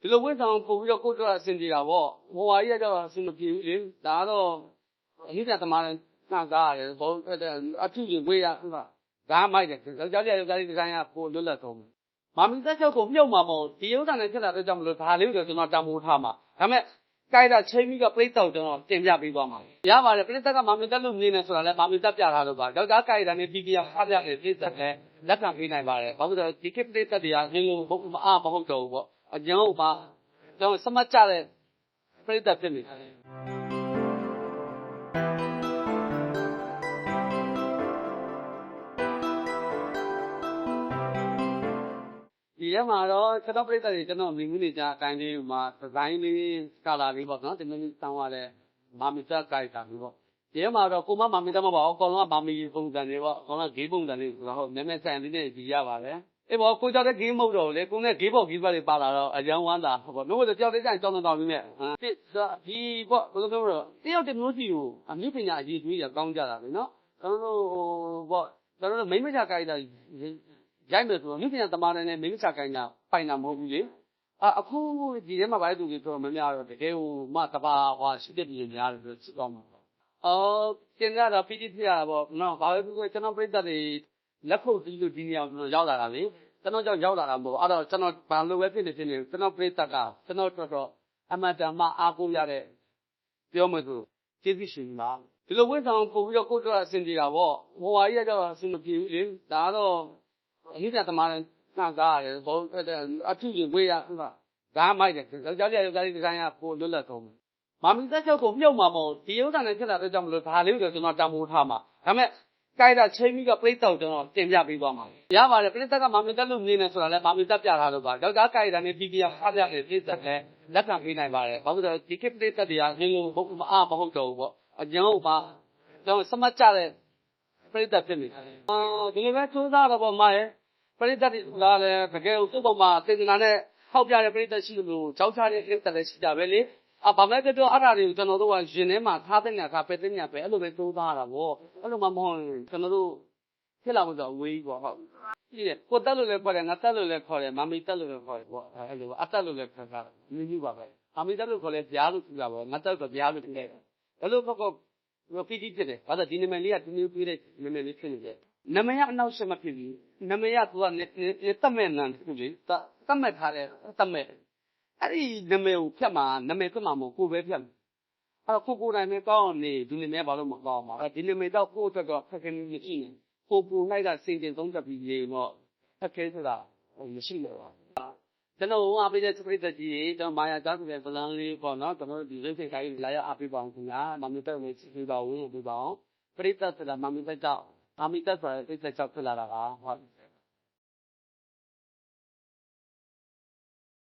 ဒီလိုဝိဆောင်ပို့ပြီးတော့ကိုယ့်အတွက်အဆင်ပြေတာပေါ့ဟိုဟာကြီးကတော့အဆင်မပြေဘူးလေဒါကတော့အနိစ္စသမားနဲ့နှံ့ကားရတယ်ဘောအထုရင်ဝေးရဟုတ်ပါဒါမိုက်တယ်ယောက်ျားလေးယောက်ျားလေးဒီဇိုင်းကပိုလွတ်လပ်ဆုံးမာမီသက်ချုပ်ကိုမြုပ်မှာမဟုတ်ဒီဥစ္စာနဲ့ဖြစ်လာတဲ့ကြောင့်မလို့ဒါလေးကိုကျွန်တော်တံမိုးထားမှာဒါပေမဲ့ကိုက်တာချိန်ပြီးကပြိတ္တောက်ကျွန်တော်တင်ပြပေးသွားမှာရပါတယ်ပြိတ္တကမာမီသက်လို့နေနေဆိုတာလဲမာမီသက်ပြထားလို့ပါယောက်ျားကိုက်တာနဲ့ဒီကရဖားပြတယ်ပြိတ္တလည်းလက်ခံပေးနိုင်ပါတယ်ဘာလို့လဲဒီကိပြိတ္တတွေကငင်းလို့မအားမဟုတ်တော့ဘူးပေါ့ အကျဉ်းဥပါကျွန်တော်စမတ်ကြတဲ့ပြိတ္တဖြစ်နေတယ်ဒီရက်မှာတော့ကျွန်တော်ပြိတ္တတွေကျွန်တော်မြင်မှုနေကြအတိုင်းလေးမှာဒီဇိုင်းလေးကာလာလေးပေါ့နော်ဒီမျိုးတောင်းရတဲ့မာမီသက်ကိုက်တာမျိုးပေါ့ဒီရက်မှာတော့ကိုမမာမီသက်မပါဘူးအကောင်လုံးကမာမီပုံစံတွေပေါ့အကောင်လုံးဂေးပုံစံတွေဆိုတော့ဟုတ်နည်းနည်းဆိုင်လေးနဲ့ဒီရပါတယ် အေးဘောကိုကြောက်တဲ့ဂေးမဟုတ်တော့လေကိုနဲ့ဂေးဘော်ဂေးဘက်တွေပါလာတော့အရန်ဝမ်းတာဟုတ်ပေါ့လို့ကြောက်တဲ့ကြိုင်ကြောင်းတောင်းပြီးမဲ့တစ်ဒီပေါ့ဘယ်လိုပြောမလို့တယောက်တမျိုးစီကိုအမြင့်ပညာအရေးကြီးရကောင်းကြတာလေနော်ကျွန်တော်တို့ပေါ့ကျွန်တော်တို့မိမချကိုက်တာရိုက်မယ်ဆိုတော့မြင့်ပညာသမားတွေနဲ့မိမချကိုက်တာပိုင်တာမဟုတ်ဘူးလေအအခုဒီထဲမှာဗိုက်သူတွေဆိုတော့မများတော့တကယ်ဟိုမတဘာဟွာရှိတဲ့ပြည်များတယ်ဆိုစစ်တော့မှာအော်ကျင်ကတော့ပီတိဖြစ်ရတာပေါ့နော်ဘာပဲပြောကျွန်တော်ပြိတ္တတွေ လက်ခုပ်တီးလို့ဒီနေရာကိုရောက်လာတာလေကျွန်တော်ကြောင့်ရောက်လာတာမဟုတ်အဲ့တော့ကျွန်တော်ဘာလို့ပဲဖြစ်နေဖြစ်နေကျွန်တော်ပြိတ္တကကျွန်တော်တော်တော်အမတန်မှအားကိုးရတဲ့ပြောမှဆိုကျေးဇူးရှင်ပါဒီလိုဝိဆောင်ပို့ပြီးတော့ကိုယ့်အတွက်အဆင်ပြေတာပေါ့ဟိုဟာကြီးကတော့အဆင်မပြေဘူးလေဒါကတော့အနိစ္စသမားနဲ့နှံ့ကားရတယ်ဘောအထုရင်ဝေးရဟုတ်ပါဒါမိုက်တယ်ယောက်ျားလေးယောက်ျားလေးဒီဇိုင်းကပိုလွတ်လပ်ဆုံးမာမီသက်ချုပ်ကိုမြုပ်မှာမဟုတ်ဒီဥစ္စာနဲ့ဖြစ်လာတဲ့ကြောင့်မလို့ဒါလေးကိုကျွန်တော်တံမိုးထားမှာဒါပေမဲ့ ကိုက်တာချိန်ပြီးကပြိတ္တောက်ကျွန်တော်တင်ပြပေးသွားမှာရပါတယ်ပြိတ္တကမာမီသက်လို့နေနေဆိုတာလဲမာမီသက်ပြထားလို့ပါယောက်ျားကိုက်တာနဲ့ဒီကရဖားပြတယ်ပြိတ္တလည်းလက်ခံပေးနိုင်ပါတယ်ဘာလို့လဲဒီကိပြိတ္တတွေကငင်းလို့မအားမဟုတ်တော့ဘူးပေါ့အကျဉ်းဥပါကျွန်တော်စမတ်ကြတဲ့ပြိတ္တဖြစ်နေတယ်အာဒီလိုပဲစူးစမ်းတော့ပေါ့မရဲ့ပရိသတ်တွေကလည်းတကယ်ကိုပုံမှာစေတနာနဲ့ဟောက်ပြတဲ့ပရိသတ်ရှိလို့ကြောက်ချတဲ့ပရိသတ်လည်းရှိကြပဲလေ အဘာမဲ့တော့အဲ့ဒါတွေကိုကျွန်တော်တို့ကရင်ထဲမှာထားတဲ့ညာထားပဲတဲ့ညာပဲအဲ့လိုပဲသုံးသားတာဗောအဲ့လိုမှမဟုတ်ရင်ကျွန်တော်တို့ဖြစ်လာမှဆိုဝေးပေါ့ဟုတ်ကြည့်တယ်ကိုတက်လို့လည်းခေါ်တယ်ငါတက်လို့လည်းခေါ်တယ်မမီတက်လို့လည်းခေါ်တယ်ပေါ့အဲ့လိုအတက်လို့လည်းခေါ်တာမြင်ကြည့်ပါပဲမမီတက်လို့ခေါ်လဲဗျာလို့ပြောတာပေါ့ငါတက်တော့ဗျာလို့ပြောတယ်အဲ့လိုပေါ့ကောပီတိဖြစ်တယ်ဘာလို့ဒီနမည်လေးကဒီမျိုးပြည့်တဲ့နမည်လေးဖြစ်နေတယ်နမယအနောက်ဆက်မဖြစ်ဘူးနမယသူကနေတတ်မဲ့နန်းသူလေတတ်မဲ့ထားတယ်တတ်မဲ့ အဲ့ဒီနမည်ကိုဖြတ်မှာနမည်ဖြတ်မှာမဟုတ်ကိုပဲဖြတ်အဲ့တော့ကိုကိုတိုင်းနဲ့ကောင်းနေဒီနမည်ဘာလို့မကောင်းမှာအဲ့ဒီနမည်တော့ကိုအတွက်တော့ခက်ခဲနေရှိနေကိုကိုနိုင်ကစိတ်တင်သုံးသက်ပြီးရေမော့ခက်ခဲဆိုတာမရှိလို့ပါကျွန်တော်အားပေးတဲ့စပရိတ်ကြီးကျွန်တော်မာယာကျောင်းပြန်ပလန်လေးပေါ့နော်ကျွန်တော်ဒီရိတ်ဖိတ်ခိုင်းလာရအားပေးပါအောင်ခင်ဗျာမမီတက်ဝင်စီပေးပါဦးလို့ပေးပါအောင်ပရိသတ်ဆိုတာမမီတက်ကြောင့်အာမီတက်ဆိုတာစိတ်သက်ကြောက်ဖြစ်လာတာကဟုတ်